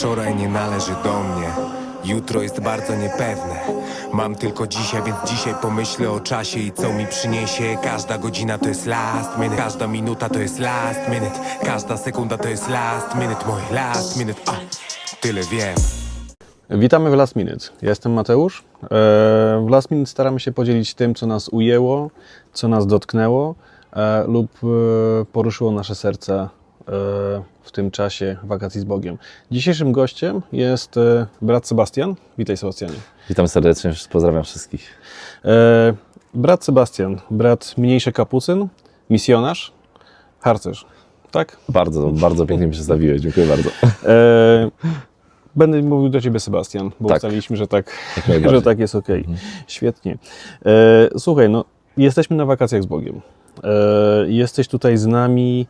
wczoraj nie należy do mnie. Jutro jest bardzo niepewne. Mam tylko dzisiaj, więc dzisiaj pomyślę o czasie i co mi przyniesie. Każda godzina to jest last minute, każda minuta to jest last minute, każda sekunda to jest last minute, mój last minute. A, tyle wiem. Witamy w Last Minute. Ja jestem Mateusz. E, W Last Minute staramy się podzielić tym, co nas ujęło, co nas dotknęło e, lub e, poruszyło nasze serca e, w tym czasie wakacji z Bogiem. Dzisiejszym gościem jest e, brat Sebastian. Witaj Sebastianie. Witam serdecznie, pozdrawiam wszystkich. E, Brat Sebastian, brat mniejszy kapucyn, misjonarz, harcerz. Tak? Bardzo, bardzo pięknie mi przedstawiłeś, dziękuję bardzo. E, Będę mówił do Ciebie Sebastian, bo Tak. ustaliliśmy, że tak, najbardziej. że tak jest ok. Świetnie. E, słuchaj, no, jesteśmy na wakacjach z Bogiem. E, jesteś tutaj z nami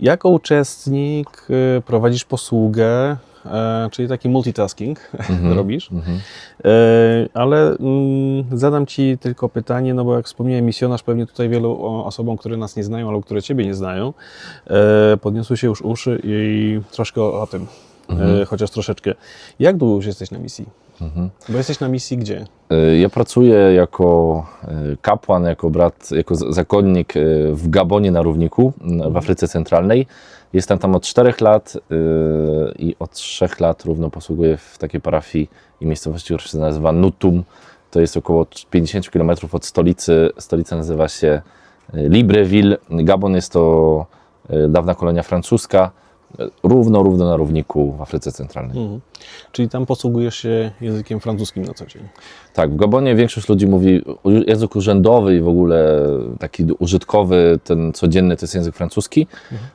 jako uczestnik, e, prowadzisz posługę, e, czyli taki multitasking robisz. E, ale mm, zadam Ci tylko pytanie, no bo jak wspomniałem, misjonarz pewnie tutaj wielu osobom, które nas nie znają albo które Ciebie nie znają, e, podniosły się już uszy i troszkę o, tym, e, chociaż troszeczkę. Jak długo już jesteś na misji? Bo jesteś na misji gdzie? Y, Ja pracuję jako y, kapłan, jako brat, jako zakonnik y, w Gabonie na Równiku, w Afryce Centralnej. Jestem tam od 4 lat i od 3 lat równo posługuję w takiej parafii i miejscowości, która się nazywa Nutum. To jest około 50 km od stolicy. Stolica nazywa się Libreville. Gabon jest to dawna kolonia francuska. Równo, równo na równiku w Afryce Centralnej. Mhm. Czyli tam posługujesz się językiem francuskim na co dzień. Tak, w Gabonie większość ludzi mówi język urzędowy i w ogóle taki użytkowy, ten codzienny to jest język francuski,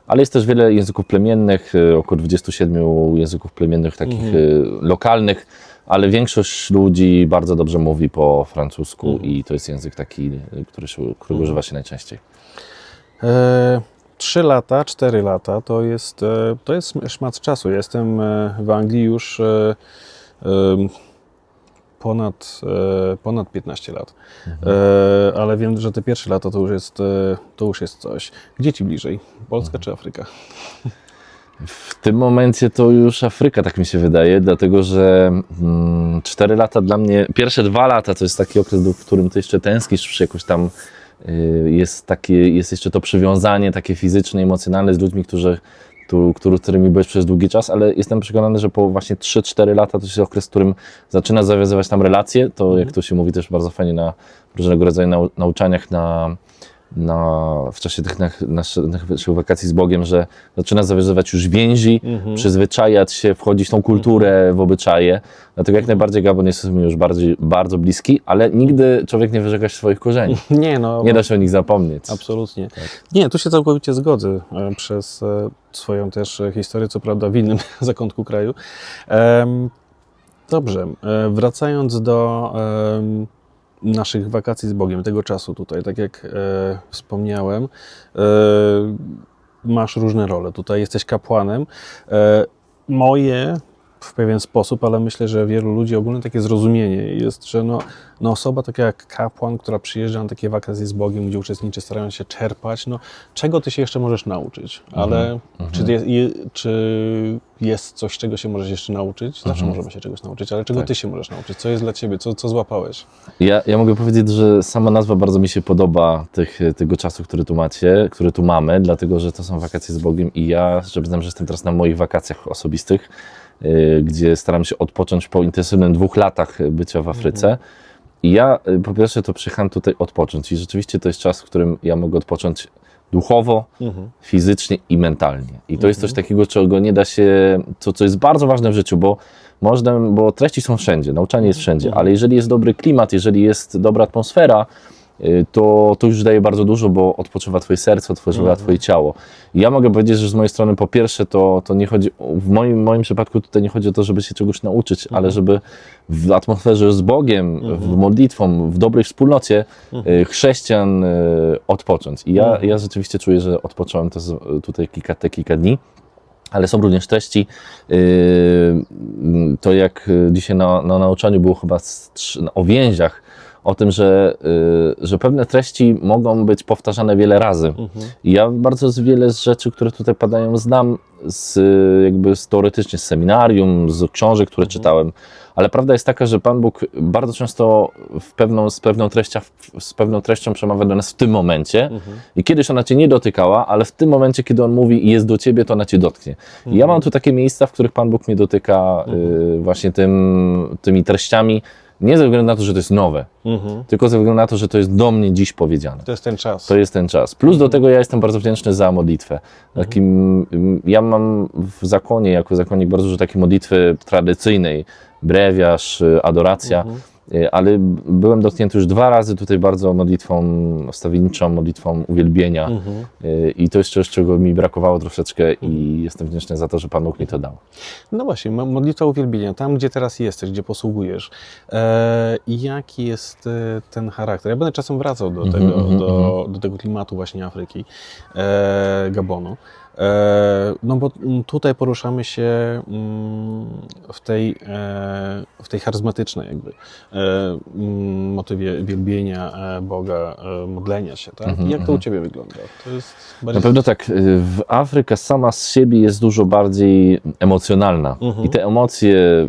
ale jest też wiele języków plemiennych, y, około 27 języków plemiennych takich y, lokalnych, ale większość ludzi bardzo dobrze mówi po francusku i to jest język taki, y, który się, którego używa się najczęściej. E, Trzy lata, cztery lata to jest, e, to jest szmat czasu. Ja Jestem e, w Anglii już e, ponad, ponad 15 lat. E, Ale wiem, że te pierwsze lata to już jest, to już jest coś. Gdzie ci bliżej? Polska czy Afryka? W tym momencie to już Afryka, tak mi się wydaje, dlatego że mm, 4 lata dla mnie, pierwsze dwa lata to jest taki okres, w którym ty jeszcze tęsknisz przy jakoś tam, jest, takie, jest jeszcze to przywiązanie takie fizyczne, emocjonalne z ludźmi, którzy, z którymi byłeś przez długi czas, ale jestem przekonany, że po właśnie 3-4 lata to jest okres, w którym zaczyna zawiązywać tam relacje, to jak to się mówi też bardzo fajnie na różnego rodzaju nau, nauczaniach na na, w czasie tych naszych, naszych wakacji z Bogiem, że zaczyna zawiązywać już więzi, przyzwyczajać się, wchodzić w tą kulturę, w obyczaje. Dlatego jak najbardziej Gabon jest mi już bardziej, bardzo bliski, ale nigdy człowiek nie wyrzeka się swoich korzeni. Nie, no. Nie da się o nich zapomnieć. Absolutnie. Nie, tu się całkowicie zgodzę e, przez e, swoją też e, historię, co prawda w innym zakątku kraju. Dobrze, wracając do naszych wakacji z Bogiem, tego czasu tutaj, tak jak e, wspomniałem, e, masz różne role. Tutaj jesteś kapłanem. E, moje w pewien sposób, ale myślę, że wielu ludzi ogólnie takie zrozumienie jest, że no, no osoba taka jak kapłan, która przyjeżdża na takie wakacje z Bogiem, gdzie uczestniczy, starają się czerpać, no czego ty się jeszcze możesz nauczyć? Ale czy, jest, je, czy jest coś, czego się możesz jeszcze nauczyć? Zawsze możemy się czegoś nauczyć, ale czego ty się możesz nauczyć? Co jest dla ciebie? Co, co złapałeś? Ja, ja mogę powiedzieć, że sama nazwa bardzo mi się podoba tych, tego czasu, który tu macie, który tu mamy, dlatego że to są wakacje z Bogiem i ja, że przyznam, że jestem teraz na moich wakacjach osobistych, gdzie staram się odpocząć po intensywnym dwóch latach bycia w Afryce. I ja y, po pierwsze to przyjechałem tutaj odpocząć. I rzeczywiście to jest czas, w którym ja mogę odpocząć duchowo, fizycznie i mentalnie. I to jest coś takiego, czego nie da się, co, co jest bardzo ważne w życiu, bo można, bo treści są wszędzie, nauczanie jest wszędzie, ale jeżeli jest dobry klimat, jeżeli jest dobra atmosfera, y, to, to już daje bardzo dużo, bo odpoczywa Twoje serce, odpoczywa Twoje ciało. I ja mogę powiedzieć, że z mojej strony po pierwsze to, to nie chodzi, w moim, moim przypadku tutaj nie chodzi o to, żeby się czegoś nauczyć, ale żeby w atmosferze z Bogiem, w modlitwą, w dobrej wspólnocie y, chrześcijan y, odpocząć. I ja, ja rzeczywiście czuję, że odpocząłem tutaj kilka, te kilka dni. Ale są również treści. To jak dzisiaj na, na nauczaniu było chyba o więziach, o tym, że, y, że pewne treści mogą być powtarzane wiele razy. Mhm. Ja bardzo z wiele z rzeczy, które tutaj padają, znam z, y, jakby z teoretycznie z seminarium, z książek, które czytałem. Ale prawda jest taka, że Pan Bóg bardzo często w pewną, z, pewną treścią, z pewną treścią przemawia do nas w tym momencie. I kiedyś ona cię nie dotykała, ale w tym momencie, kiedy on mówi i jest do ciebie, to ona cię dotknie. I ja mam tu takie miejsca, w których Pan Bóg mnie dotyka y, właśnie tym, tymi treściami. Nie ze względu na to, że to jest nowe, Mhm. tylko ze względu na to, że to jest do mnie dziś powiedziane. To jest ten czas. To jest ten czas. Plus do tego ja jestem bardzo wdzięczny za modlitwę. Takim, mm, ja mam w zakonie, jako zakonnik, bardzo dużo takiej modlitwy tradycyjnej, brewiarz, y, adoracja, y, ale b- byłem dotknięty już dwa razy tutaj bardzo modlitwą stawienniczą, modlitwą uwielbienia Mhm. Y, i to jest coś, czego mi brakowało troszeczkę i jestem wdzięczny za to, że Pan Bóg mi to dał. No właśnie, mo- modlitwa uwielbienia, tam gdzie teraz jesteś, gdzie posługujesz. E, jaki jest e, ten charakter? Ja będę czasem wracał do Mhm, tego, mhm, do, do tego klimatu właśnie Afryki, e, Gabonu. E, no bo tutaj poruszamy się mm, w tej, e, w tej charyzmatycznej jakby e, motywie wielbienia Boga, modlenia się, tak? Mhm, Jak to u mhm. Ciebie wygląda? To jest Na bardziej... pewno tak, w Afryka sama z siebie jest dużo bardziej emocjonalna. Mhm. I te emocje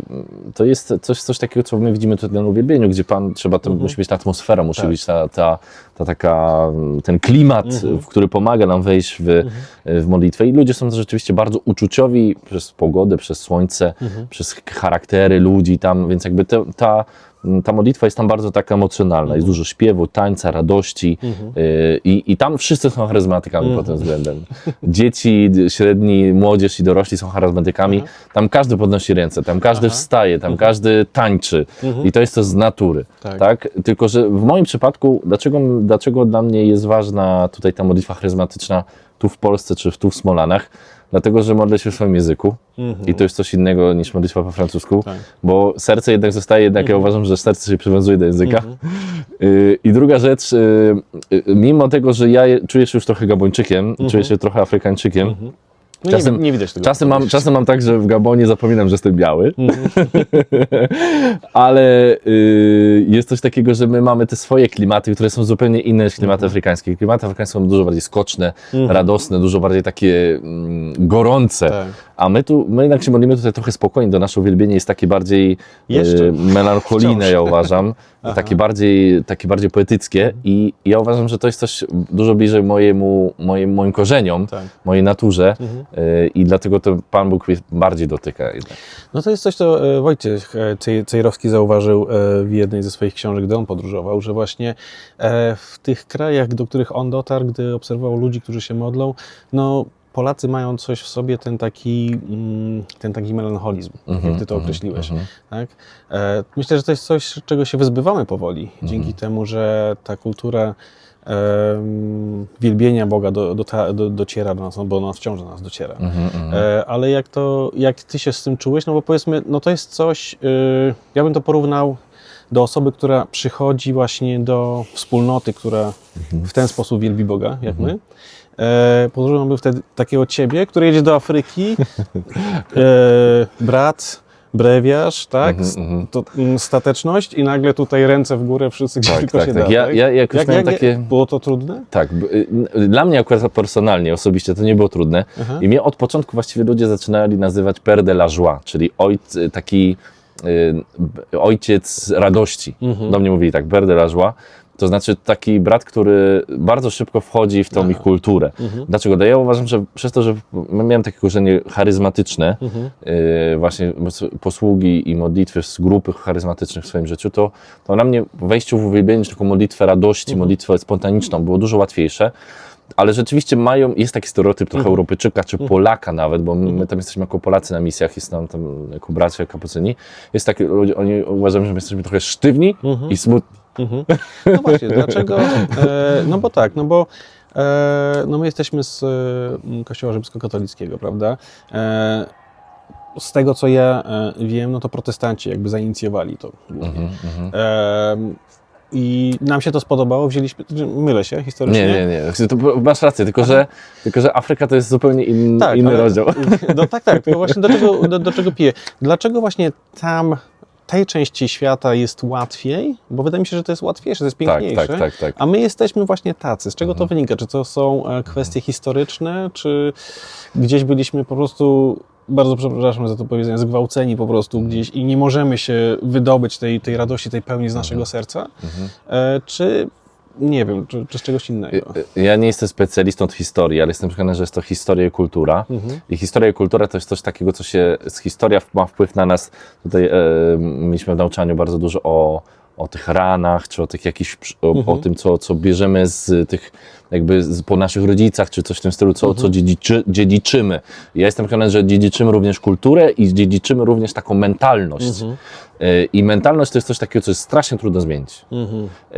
to jest coś, coś takiego, co my widzimy tutaj na uwielbieniu, gdzie Pan trzeba, to musi być ta atmosfera, musi Tak. być ta, ta, ta taka, ten klimat, Mhm. który pomaga nam wejść w, w modlitwę. I ludzie są rzeczywiście bardzo uczuciowi przez pogodę, przez słońce, Mhm. przez charaktery ludzi tam, więc jakby te, ta, ta modlitwa jest tam bardzo taka emocjonalna. Jest dużo śpiewu, tańca, radości yy, i, i tam wszyscy są charyzmatykami pod tym względem. Dzieci, średni, młodzież i dorośli są charyzmatykami. Tam każdy podnosi ręce, tam każdy wstaje, tam każdy tańczy i to jest to z natury. Tak. Tak. Tylko, że w moim przypadku, dlaczego, dlaczego dla mnie jest ważna tutaj ta modlitwa charyzmatyczna tu w Polsce czy tu w Smolanach? Dlatego, że modlę się w swoim języku i to jest coś innego niż modlitwa po francusku, Tak. bo serce jednak zostaje, jednak ja uważam, że serce się przywiązuje do języka. Y, I druga rzecz, y, y, mimo tego, że ja czuję się już trochę Gabończykiem, czuję się trochę Afrykańczykiem, No czasem- nie, nie widać tego. Czasem mam, czasem mam tak, że w Gabonie zapominam, że jestem biały, Mhm. ale y, jest coś takiego, że my mamy te swoje klimaty, które są zupełnie inne niż klimaty Mhm. afrykańskie. Klimaty afrykańskie są dużo bardziej skoczne, radosne, dużo bardziej takie mm, gorące. Tak. A my tu, my jednak się modlimy tutaj trochę spokojnie, to nasze uwielbienie jest takie bardziej Jeszcze. e, melancholijne, ja uważam, takie bardziej, takie bardziej poetyckie i ja uważam, że to jest coś dużo bliżej mojemu, moim, moim korzeniom, Tak. mojej naturze Mhm. I dlatego to Pan Bóg mnie bardziej dotyka. jednak. No to jest coś, co e, Wojciech e, Cej- Cejrowski zauważył e, w jednej ze swoich książek, gdy on podróżował, że właśnie w tych krajach, do których on dotarł, gdy obserwował ludzi, którzy się modlą, no Polacy mają coś w sobie, ten taki, mm, ten taki melancholizm, jak ty to określiłeś. mhm. Tak? E, Myślę, że to jest coś, czego się wyzbywamy powoli, Mhm. dzięki temu, że ta kultura wielbienia Boga do, do, do, dociera do nas, no bo ona wciąż do nas dociera. Mhm, mhm. E, ale jak to, jak ty się z tym czułeś, no bo powiedzmy, no to jest coś, y, ja bym to porównał do osoby, która przychodzi właśnie do wspólnoty, która w ten sposób wielbi Boga, jak my. E, Porównałbym wtedy takiego ciebie, który jedzie do Afryki, e, brat, brewiarz, tak, Mhm, mhm. to, mm, stateczność i nagle tutaj ręce w górę wszyscy, gdzie Tak, tylko tak, się tak. da. Ja- tak? ja jakoś miałem takie- Było to trudne? Tak, y, dla mnie akurat personalnie, osobiście to nie było trudne. Aha. I mnie od początku właściwie ludzie zaczynali nazywać Père de la Joie, czyli ojc, taki y, ojciec radości. Mhm. Do mnie mówili tak, Père de la Joie. To znaczy taki brat, który bardzo szybko wchodzi w tą ich kulturę. Mhm. Dlaczego? No ja uważam, że przez to, że miałem takie korzenie charyzmatyczne, Mhm. y, właśnie posługi i modlitwy z grupy charyzmatycznych w swoim życiu, to, to na mnie wejściu w uwielbienie, czy taką modlitwę radości, Mhm. modlitwę spontaniczną było dużo łatwiejsze. Ale rzeczywiście mają, jest taki stereotyp trochę Mhm. Europejczyka, czy Polaka nawet, bo my tam jesteśmy jako Polacy na misjach, jest tam, tam jako bracia kapucyni. Jest taki, ludzie, oni uważają, że my jesteśmy trochę sztywni Mhm. i smutni. Mhm. No właśnie, dlaczego? E, no bo tak, no bo e, no my jesteśmy z e, Kościoła Rzymskokatolickiego, prawda? E, z tego co ja wiem, no to protestanci jakby zainicjowali to. Mhm, mhm. I nam się to spodobało, wzięliśmy, mylę się historycznie? Nie, nie, nie. To, masz rację, tylko że, tylko że Afryka to jest zupełnie in, Tak, inny ale- rozdział. No tak, tak, tylko właśnie do czego, do, do czego piję. Dlaczego właśnie tam tej części świata jest łatwiej, bo wydaje mi się, że to jest łatwiejsze, to jest Tak, piękniejsze. tak, tak, tak. A my jesteśmy właśnie tacy. Z czego to wynika? Czy to są e, kwestie historyczne, czy gdzieś byliśmy po prostu, bardzo przepraszam za to powiedzenie, zgwałceni po prostu gdzieś i nie możemy się wydobyć tej, tej radości, tej pełni z naszego serca? E, czy nie wiem, czy, czy z czegoś innego? Ja nie jestem specjalistą od historii, ale jestem przekonany, że jest to historia i kultura. Mhm. I historia i kultura to jest coś takiego, co się, z historia ma wpływ na nas. Tutaj e, mieliśmy w nauczaniu bardzo dużo o, o tych ranach, czy o tych jakichś, o, Mhm. o tym, co, co bierzemy z tych, jakby z, po naszych rodzicach, czy coś w tym stylu, co, Mhm. co dziedziczy, dziedziczymy. Ja jestem przekonany, że dziedziczymy również kulturę i dziedziczymy również taką mentalność. Mhm. E, I mentalność to jest coś takiego, co jest strasznie trudno zmienić. Mhm. E,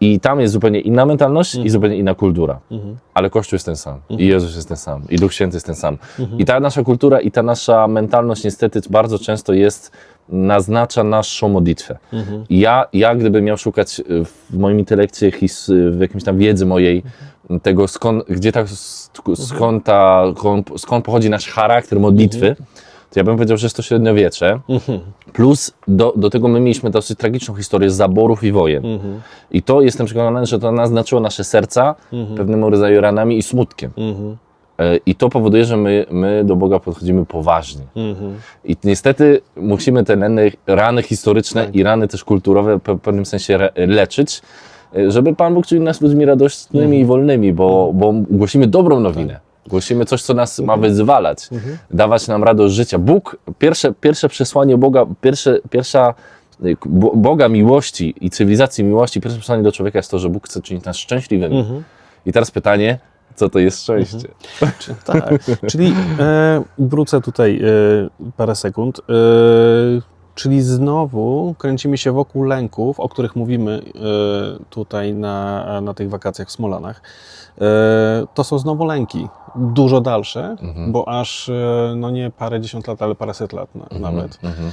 I tam jest zupełnie inna mentalność i zupełnie inna kultura. Mhm. Ale Kościół jest ten sam. I Jezus jest ten sam. I Duch Święty jest ten sam. I ta nasza kultura i ta nasza mentalność niestety bardzo często jest, naznacza naszą modlitwę. Mhm. Ja, ja gdybym miał szukać y, w moim intelekcie, his, w jakimś tam wiedzy mojej, tego skąd, gdzie ta, skąd, ta, skąd pochodzi nasz charakter modlitwy, to ja bym powiedział, że jest to średniowiecze. Mhm. Plus do, do tego my mieliśmy dosyć tragiczną historię zaborów i wojen. Mhm. I to jestem przekonany, że to naznaczyło nasze serca pewnego rodzaju ranami i smutkiem. Mhm. E, I to powoduje, że my, my do Boga podchodzimy poważnie. Mhm. I niestety musimy te rany, rany historyczne Tak. i rany też kulturowe w pe- pewnym sensie leczyć, e, żeby Pan Bóg czynił nas ludźmi radosnymi Mhm. i wolnymi, bo, bo głosimy dobrą nowinę. Głosimy coś, co nas ma Mhm. wyzwalać, dawać nam radość życia. Bóg, pierwsze, pierwsze przesłanie Boga, pierwsze, pierwsza Bo- Boga miłości i cywilizacji miłości, pierwsze przesłanie do człowieka jest to, że Bóg chce czynić nas szczęśliwymi. Mhm. I teraz pytanie, co to jest szczęście? Czy- Tak, czyli e, wrócę tutaj e, parę sekund. E, czyli znowu kręcimy się wokół lęków, o których mówimy e, tutaj na, na tych wakacjach w Smolanach. E, to są znowu lęki, dużo dalsze, bo aż e, no nie parę dziesiąt lat, ale paręset lat na, nawet, Mhm.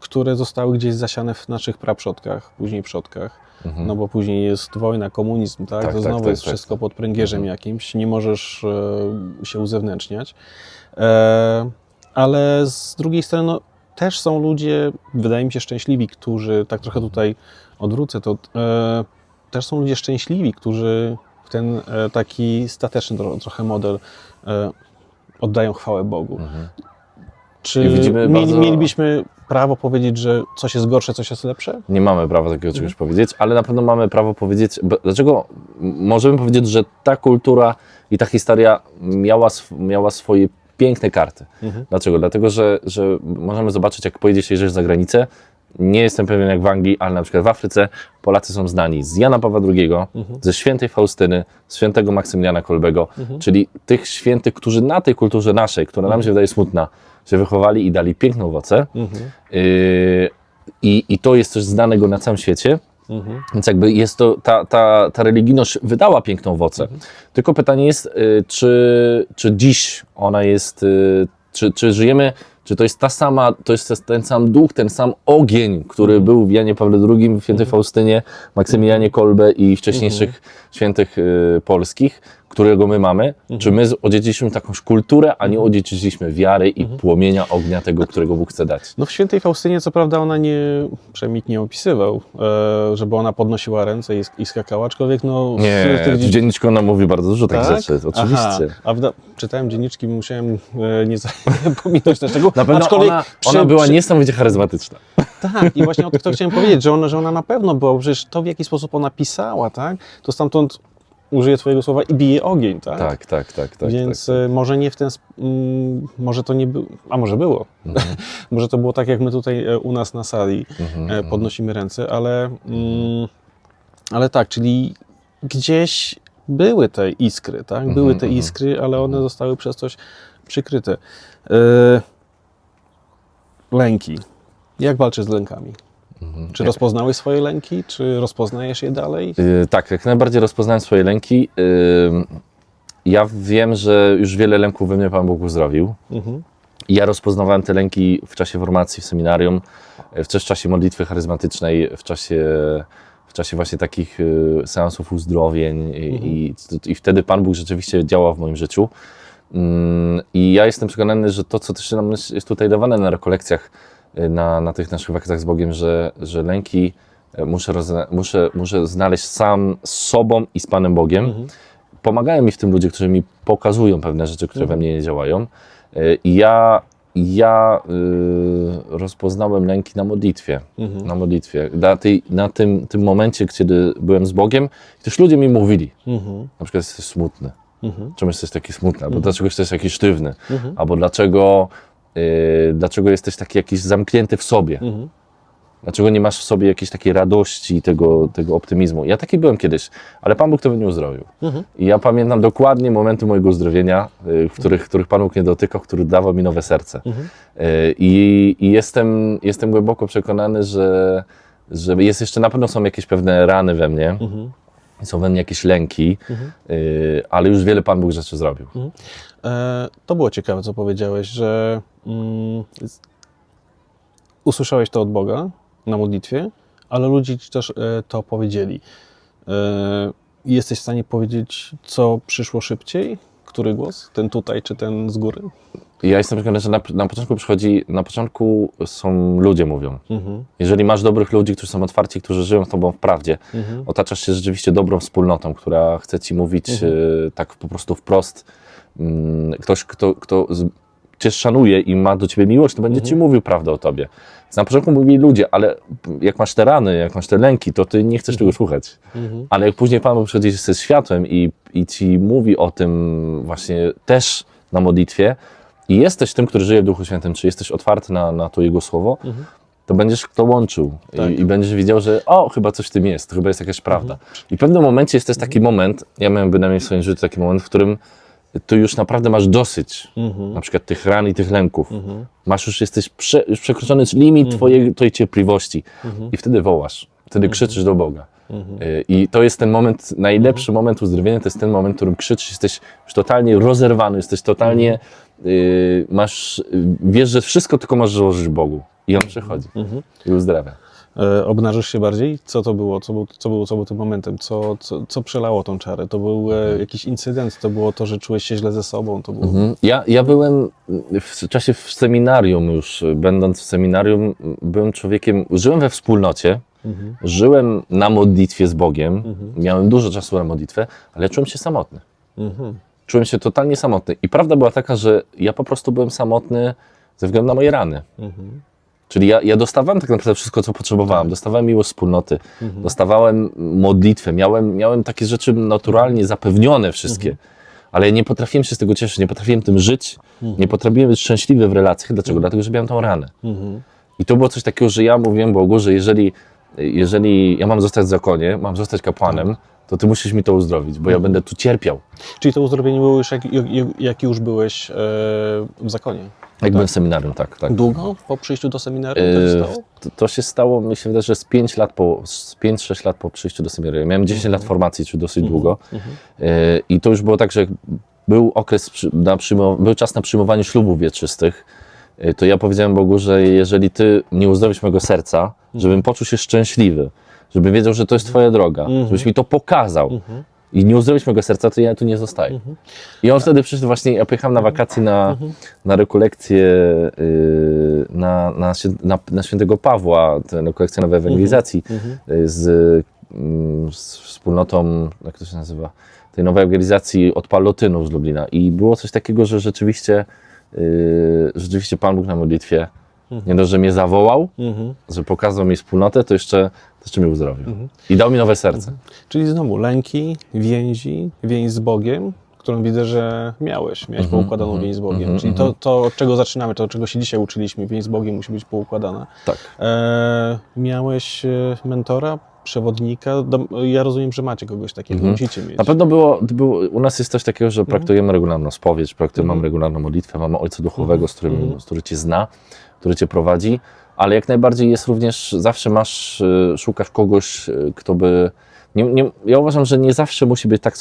które zostały gdzieś zasiane w naszych praprzodkach, później przodkach. Mhm. No bo później jest wojna, komunizm, tak? Tak, to tak, znowu tak, jest tak. wszystko pod pręgierzem jakimś, nie możesz e, się uzewnętrzniać. E, ale z drugiej strony no, też są ludzie, wydaje mi się, szczęśliwi, którzy, tak trochę tutaj odwrócę, to e, też są ludzie szczęśliwi, którzy w ten e, taki stateczny tro, trochę model e, oddają chwałę Bogu. Czy mieli, bardzo- mielibyśmy prawo powiedzieć, że coś jest gorsze, coś jest lepsze? Nie mamy prawa takiego czegoś powiedzieć, ale na pewno mamy prawo powiedzieć, bo- dlaczego m- możemy powiedzieć, że ta kultura i ta historia miała, sw- miała swoje piękne karty. Dlaczego? Dlatego, że, że możemy zobaczyć, jak pojedzie się gdzieś za granicę, nie jestem pewien jak w Anglii, ale na przykład w Afryce Polacy są znani z Jana Pawła II, ze świętej Faustyny, z świętego Maksymiliana Kolbego, czyli tych świętych, którzy na tej kulturze naszej, która nam się wydaje smutna, się wychowali i dali piękne owoce. Yy, i, I to jest coś znanego na całym świecie. Więc jakby jest to, ta, ta, ta religijność wydała piękne owoce. Tylko pytanie jest, y, czy, czy dziś ona jest, y, czy, czy żyjemy, czy to jest ta sama, to jest ten sam duch, ten sam ogień, który był w Janie Pawle II, w świętej Faustynie, Maksymilianie Kolbe i wcześniejszych świętych y, polskich, którego my mamy. Czy my z- odziedziciliśmy takąś kulturę, a nie odziedziciliśmy wiary i płomienia ognia tego, którego Bóg chce dać. No w świętej Faustynie co prawda ona nie, przynajmniej nie opisywał, e, żeby ona podnosiła ręce i, i skakała, aczkolwiek no... w Nie, tych w dzie- dzienniczku ona mówi bardzo dużo takich tak? rzeczy, oczywiście. Aha, a w, czytałem dzienniczki, musiałem e, nie za- pominąć też tego. Na pewno aczkolwiek ona, przy- ona była przy- niesamowicie charyzmatyczna. Tak, i właśnie o tym to chciałem powiedzieć, że ona, że ona na pewno była, przecież to w jaki sposób ona pisała, tak, to stamtąd użyję twojego słowa i bije ogień, tak? Tak, tak, tak. tak Więc tak, e, może nie w ten, mm, może to nie było, a może było. może to było tak, jak my tutaj e, u nas na sali Mhm, e, podnosimy ręce, ale, mm, ale tak, czyli gdzieś były te iskry, tak? Mhm, Były te iskry, ale one zostały przez coś przykryte. E, lęki. Jak walczysz z lękami? Mhm. Czy rozpoznałeś swoje lęki? Czy rozpoznajesz je dalej? Yy, tak, jak najbardziej rozpoznałem swoje lęki. Yy, ja wiem, że już wiele lęków we mnie Pan Bóg uzdrowił. Mhm. Ja rozpoznawałem te lęki w czasie formacji w seminarium, w czasie modlitwy charyzmatycznej, w czasie, w czasie właśnie takich y, seansów uzdrowień i, i, i wtedy Pan Bóg rzeczywiście działa w moim życiu. Mm, I ja jestem przekonany, że to, co też nam jest tutaj dawane na rekolekcjach, na, na tych naszych wakacjach z Bogiem, że, że lęki y, muszę, rozna- muszę, muszę znaleźć sam z sobą i z Panem Bogiem. Pomagają mi w tym ludzie, którzy mi pokazują pewne rzeczy, które we mnie nie działają. Y, I ja, ja y, rozpoznałem lęki na modlitwie. Na modlitwie. Na, tej, na tym, tym momencie, kiedy byłem z Bogiem, też ludzie mi mówili, Mhm. na przykład jesteś smutny. Czemu jesteś taki smutny? Albo dlaczego jesteś taki sztywny? Albo dlaczego, y, dlaczego jesteś taki jakiś zamknięty w sobie? Dlaczego nie masz w sobie jakiejś takiej radości, tego, tego optymizmu? Ja taki byłem kiedyś, ale Pan Bóg to mnie uzdrowił. I ja pamiętam dokładnie momenty mojego uzdrowienia, y, w których, których Pan Bóg mnie dotykał, który dawał mi nowe serce. Y, I, i jestem, jestem głęboko przekonany, że, że jest jeszcze na pewno są jakieś pewne rany we mnie, są we mnie jakieś lęki, y, ale już wiele Pan Bóg rzeczy zrobił. E, to było ciekawe, co powiedziałeś, że mm, usłyszałeś to od Boga na modlitwie, ale ludzie ci też e, to powiedzieli. E, jesteś w stanie powiedzieć, co przyszło szybciej? Który głos? Ten tutaj czy ten z góry? Ja jestem przekonany, że na, na początku przychodzi, na początku są ludzie mówią. Mhm. Jeżeli masz dobrych ludzi, którzy są otwarci, którzy żyją z tobą w prawdzie, Mhm. otaczasz się rzeczywiście dobrą wspólnotą, która chce ci mówić e, tak po prostu wprost. Mm, ktoś, kto, kto cię szanuje i ma do ciebie miłość, to będzie ci mówił prawdę o tobie. Więc na początku mówili ludzie, ale jak masz te rany, jak masz te lęki, to ty nie chcesz tego słuchać. Mhm. Ale jak później Pan przychodzi ze światłem i, i ci mówi o tym właśnie też na modlitwie i jesteś tym, który żyje w Duchu Świętym, czy jesteś otwarty na, na to Jego Słowo, to będziesz to łączył Tak. I, i będziesz widział, że o, chyba coś w tym jest, chyba jest jakaś prawda. I w pewnym momencie jest też taki moment, ja miałem bynajmniej w swoim życiu taki moment, w którym ty już naprawdę masz dosyć na przykład tych ran i tych lęków. Masz już, jesteś prze, już przekroczony limit twojej, twojej cierpliwości. I wtedy wołasz, wtedy krzyczysz do Boga. Y, I to jest ten moment, najlepszy moment uzdrowienia, to jest ten moment, w którym krzyczysz, jesteś już totalnie rozerwany, jesteś totalnie, y, masz, y, wiesz, że wszystko tylko możesz złożyć Bogu. I On przychodzi i uzdrawia. E, obnażysz się bardziej? Co to było? Co, był, co, było, co było tym momentem? Co, co, co przelało tą czarę? To był e, jakiś incydent? To było to, że czułeś się źle ze sobą? To było... Mhm. Ja, ja byłem w czasie w seminarium już, będąc w seminarium, byłem człowiekiem, żyłem we wspólnocie, żyłem na modlitwie z Bogiem, miałem dużo czasu na modlitwę, ale czułem się samotny. Mhm. Czułem się totalnie samotny. I prawda była taka, że ja po prostu byłem samotny ze względu na moje rany. Mhm. Czyli ja, ja dostawałem tak naprawdę wszystko, co potrzebowałem. Dostawałem miłość wspólnoty, dostawałem modlitwę, miałem, miałem takie rzeczy naturalnie zapewnione wszystkie. Ale ja nie potrafiłem się z tego cieszyć, nie potrafiłem tym żyć, nie potrafiłem być szczęśliwy w relacjach. Dlaczego? Dlatego, że miałem tą ranę. Mhm. I to było coś takiego, że ja mówiłem Bogu, że jeżeli, jeżeli ja mam zostać w zakonie, mam zostać kapłanem, to ty musisz mi to uzdrowić, bo ja będę tu cierpiał. Czyli to uzdrowienie było już jak, jak, jak już byłeś e, w zakonie? Jak byłem w seminarium, tak, tak. Długo po przyjściu do seminarium to się Yy, stało? to, to się stało, mi się wydaje, że z 5 lat po, z 5-6 lat po przyjściu do seminarium. Miałem 10 lat formacji, czyli dosyć długo. Yy, I to już było tak, że był okres, na był czas na przyjmowanie ślubów wieczystych. Yy, To ja powiedziałem Bogu, że jeżeli Ty nie uzdrowisz mojego serca, żebym poczuł się szczęśliwy, żebym wiedział, że to jest Twoja droga, żebyś mi to pokazał. I nie uzdrowić mojego serca, to ja tu nie zostaję. I on wtedy przyszedł właśnie, ja pojechałem na wakacje na, na rekolekcję yy, na, na, na, na świętego Pawła, tę rekolekcję nowej ewangelizacji yy, z, mm, z wspólnotą, jak to się nazywa, tej nowej ewangelizacji od Palotynów z Lublina. I było coś takiego, że rzeczywiście, yy, rzeczywiście Pan Bóg na modlitwie nie dość, że mnie zawołał, Mhm. że pokazał mi wspólnotę, to jeszcze, to jeszcze mnie uzdrowił. I dał mi nowe serce. Czyli znowu lęki, więzi, więź z Bogiem, którą widzę, że miałeś. Miałeś Mhm, poukładaną więź z Bogiem. Czyli to, to, od czego zaczynamy, to od czego się dzisiaj uczyliśmy, więź z Bogiem musi być poukładana. Tak. E, miałeś e, mentora, przewodnika. Do, ja rozumiem, że macie kogoś takiego, musicie mieć. Na pewno było, było, u nas jest coś takiego, że praktykujemy regularną spowiedź, praktykujemy mamy regularną modlitwę, mamy Ojca Duchowego, z którym, z który Cię zna, który Cię prowadzi, ale jak najbardziej jest również, zawsze masz, y, szukasz kogoś, y, kto by... Nie, nie, ja uważam, że nie zawsze musi być tak,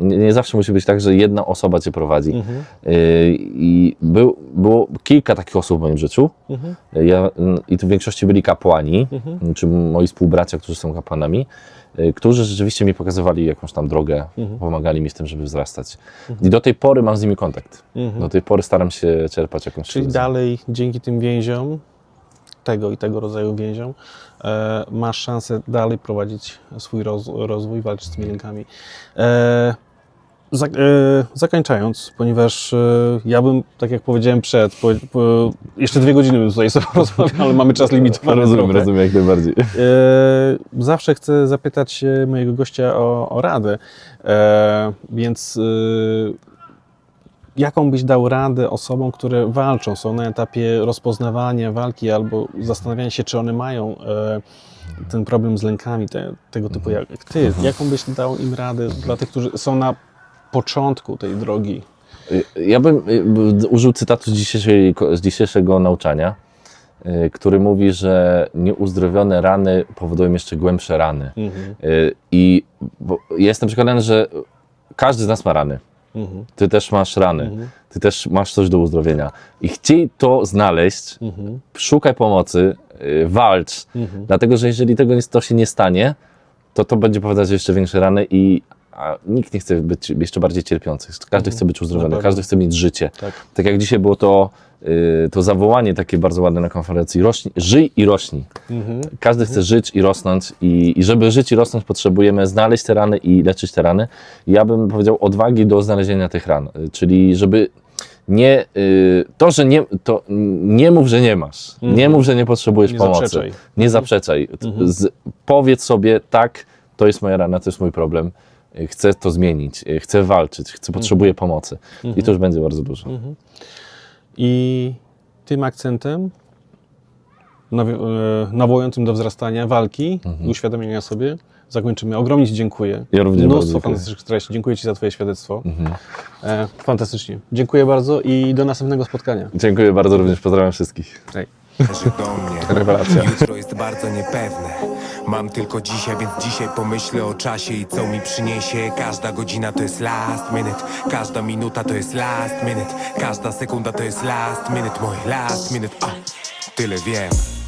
nie, nie zawsze musi być tak, że jedna osoba Cię prowadzi. Mhm. Y, I był, było kilka takich osób w moim życiu. Mhm. Ja, I to w większości byli kapłani, czy moi współbracia, którzy są kapłanami, y, którzy rzeczywiście mi pokazywali jakąś tam drogę, pomagali mi w tym, żeby wzrastać. I do tej pory mam z nimi kontakt. Do tej pory staram się czerpać jakąś Czyli dalej dzięki tym więziom tego i tego rodzaju więziom, e, masz szansę dalej prowadzić swój roz, rozwój, walczyć z tymi lękami. E, Zak- e, zakończając, ponieważ ja bym, tak jak powiedziałem przed, po, po, jeszcze dwie godziny bym tutaj sobie rozmawiał, ale mamy czas limitowany Rozumiem, trochę. rozumiem jak najbardziej. Zawsze chcę zapytać mojego gościa o, o radę, więc jaką byś dał radę osobom, które walczą, są na etapie rozpoznawania walki albo zastanawiania się, czy one mają e, ten problem z lękami, te, tego typu jak jak ty. Jaką byś dał im radę dla tych, którzy są na początku tej drogi? Ja bym y, użył cytatu z, z dzisiejszego nauczania, y, który mówi, że nieuzdrowione rany powodują jeszcze głębsze rany. Mhm, Y, I jestem przekonany, że każdy z nas ma rany. Mhm, Ty też masz rany. Mhm. Ty też masz coś do uzdrowienia. I chciej to znaleźć, mhm, szukaj pomocy, y, walcz. mhm. Dlatego, że jeżeli tego nie, to się nie stanie, to to będzie powodować jeszcze większe rany i a nikt nie chce być jeszcze bardziej cierpiący. Każdy chce być uzdrowiony, każdy chce mieć życie. Tak. Tak jak dzisiaj było to, to zawołanie takie bardzo ładne na konferencji, rośnij, żyj i rośnij. Mhm. Każdy chce żyć i rosnąć i, i żeby żyć i rosnąć potrzebujemy znaleźć te rany i leczyć te rany. Ja bym powiedział odwagi do znalezienia tych ran, y, czyli żeby nie, y, to, że nie, to nie mów, że nie masz, nie mów, że nie potrzebujesz Mhm. Nie pomocy, zaprzeczaj. nie zaprzeczaj. T- Z, powiedz sobie, tak, to jest moja rana, to jest mój problem, y, chcę to zmienić, y, chcę walczyć, chcę, potrzebuję pomocy i to już będzie bardzo dużo. I tym akcentem e, nawołującym do wzrastania walki i uświadomienia sobie zakończymy. Ogromnie Ci dziękuję. Ja również bardzo Mnóstwo dziękuję. fantastycznych treści. Dziękuję Ci za Twoje świadectwo. E, fantastycznie. Dziękuję bardzo i do następnego spotkania. Dziękuję bardzo, również pozdrawiam wszystkich. Hej. Że do mnie Rewelacja. Jutro jest bardzo niepewne Mam tylko dzisiaj, więc dzisiaj pomyślę o czasie i co mi przyniesie. Każda godzina to jest last minute. Każda minuta to jest last minute. Każda sekunda to jest last minute. Mój last minute, a Tyle wiem